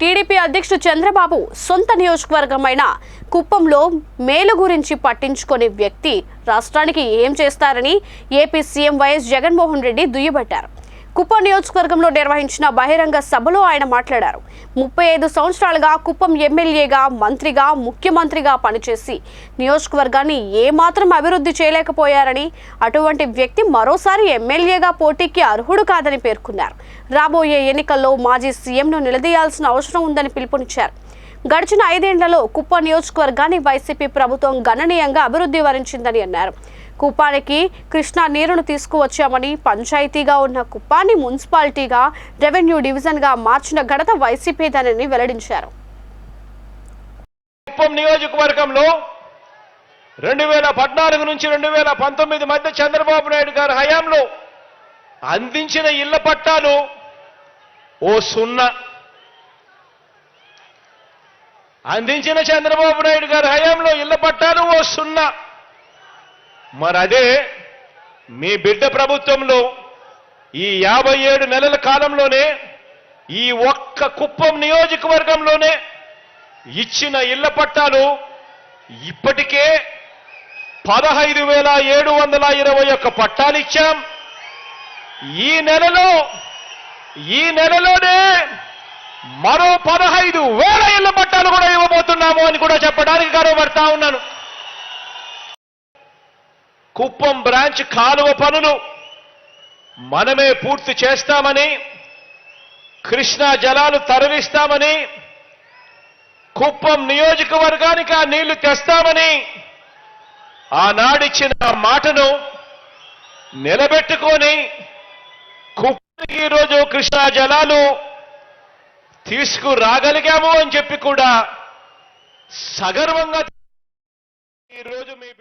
TDP అధ్యక్షుడు చంద్రబాబు సొంత నియోజకవర్గమైన కుప్పంలో మేలు గురించి పట్టించుకునే వ్యక్తి రాష్ట్రానికి ఏం చేస్తారని AP CM YS Jaganmohan Reddy దుయ్యబట్టారు. కుప్పం నియోజకవర్గంలో నిర్వహించిన బహిరంగ సభలో ఆయన మాట్లాడారు. ముప్పై ఐదు సంవత్సరాలుగా కుప్పం ఎమ్మెల్యేగా మంత్రిగా ముఖ్యమంత్రిగా పనిచేసి నియోజకవర్గాన్ని ఏమాత్రం అభివృద్ధి చేయలేకపోయారని అటువంటి వ్యక్తి మరోసారి ఎమ్మెల్యేగా పోటీకి అర్హుడు కాదని పేర్కొన్నారు. రాబోయే ఎన్నికల్లో మాజీ సీఎంను నిలదీయాల్సిన అవసరం ఉందని పిలుపునిచ్చారు. గడిచిన ఐదేళ్ళలో కుప్ప నియోజకవర్గాన్ని వైసీపీ ప్రభుత్వం గణనీయంగా అభివృద్ధి వరించిందని అన్నారు. కుప్పానికి కృష్ణా నీరును తీసుకువచ్చామని పంచాయతీగా ఉన్న కుప్పాన్ని మున్సిపాలిటీగా రెవెన్యూ డివిజన్గా మార్చిన ఘనత వైసీపీదేనని వెల్లడించారు. కుప్పం నియోజకవర్గంలో రెండు వేల పద్నాలుగు నుంచి రెండు వేల పంతొమ్మిది మధ్య చంద్రబాబు నాయుడు గారి హయాంలో అందించిన ఇళ్ళ పట్టాలు ఓ సున్నా. అందించిన చంద్రబాబు నాయుడు గారి హయాంలో ఇళ్ళ పట్టాలు ఓ సున్నా. మరి అదే మీ బిడ్డ ప్రభుత్వంలో ఈ యాభై ఏడు నెలల కాలంలోనే ఈ ఒక్క కుప్పం నియోజకవర్గంలోనే ఇచ్చిన ఇళ్ళ పట్టాలు ఇప్పటికే పదహైదు వేల ఏడు వందల ఇరవై ఒక్క పట్టాలు ఇచ్చాం. ఈ నెలలో ఈ నెలలోనే మరో పదహైదు వేల ఇళ్ళ పట్టాలు కూడా ఇవ్వబోతున్నాము అని కూడా చెప్పడానికి గర్వపడతా ఉన్నాను. కుప్పం బ్రాంచ్ కాలువ పనులు మనమే పూర్తి చేస్తామని కృష్ణా జలాలు తరలిస్తామని కుప్పం నియోజకవర్గానికి ఆ నీళ్ళు తెస్తామని ఆనాడిచ్చిన మాటను నిలబెట్టుకొని కుప్పకి ఈరోజు కృష్ణా జలాలు తీసుకురాగలిగాము అని చెప్పి కూడా సగర్వంగా ఈరోజు మీ